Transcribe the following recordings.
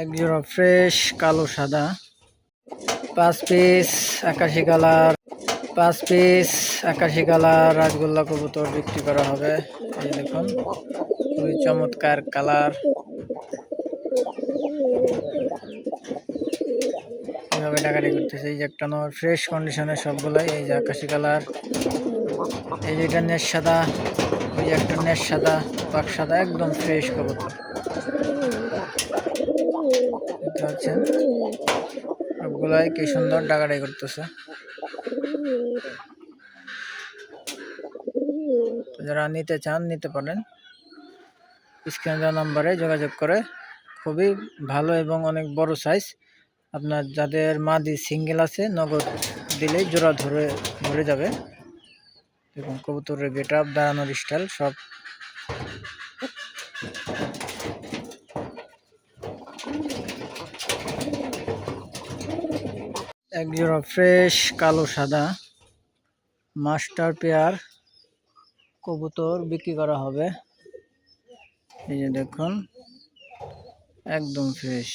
এক জোড়া ফ্রেশ কালো সাদা. পাঁচ পিস আকাশি কালার. পাঁচ পিস আকাশি কালার রাজগোল্লা কবুতর বিক্রি করা হবে। এই দেখুন, খুবই চমৎকার কালার। এভাবে ডাকাডি করতেছে, এই যে একটা নর ফ্রেশ কন্ডিশনের সবগুলাই, এই যে আকাশি কালার। এই যে এটা নেট সাদা, ওই যে একটা নেট সাদা, পাক সাদা, একদম ফ্রেশ কবুতর। দেখতে সবগুলাই কি সুন্দর ডাকাডাই করতেছে। যারা নিতে চান, নিতে পারেন। স্ক্রিন দেওয়া নাম্বারে যোগাযোগ করে। খুবই ভালো এবং অনেক বড় সাইজ আপনার যাদের মাদি সিঙ্গেল আছে, নগদ দিলেই জোড়া ধরে ধরে যাবে। দেখুন, কবুতরের গেট আপ দাঁড়ানোর স্টাইল সব এক জোড়া ফ্রেশ, কালো, সাদা মাস্টার পেয়ার কবুতর বিক্রি করা হবে। এই যে দেখুন, একদম ফ্রেশ।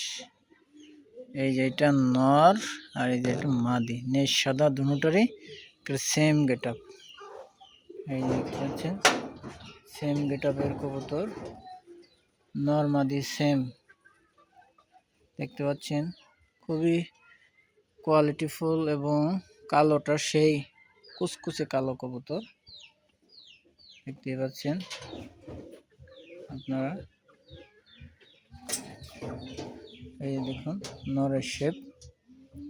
এই যে এটা নর আর এই যে এটা মাদি। নেশ সাদা দুটোরই সেম গেট আপ এই যে দেখতে পাচ্ছেন সেম গেট আপের কবুতর। নর, মাদি সেম দেখতে পাচ্ছেন, খুবই কোয়ালিটিফুল এবং কালোটা সেই কুচকুচে কালো কবুতর। দেখতে পাচ্ছেন আপনারা। এই দেখুন, নরের শেপ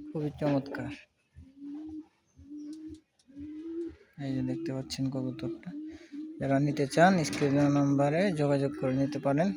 খুবই চমৎকার। এই যে দেখতে পাচ্ছেন কবুতরটা। যারা নিতে চান স্ক্রিনের নাম্বারে যোগাযোগ করে নিতে পারেন।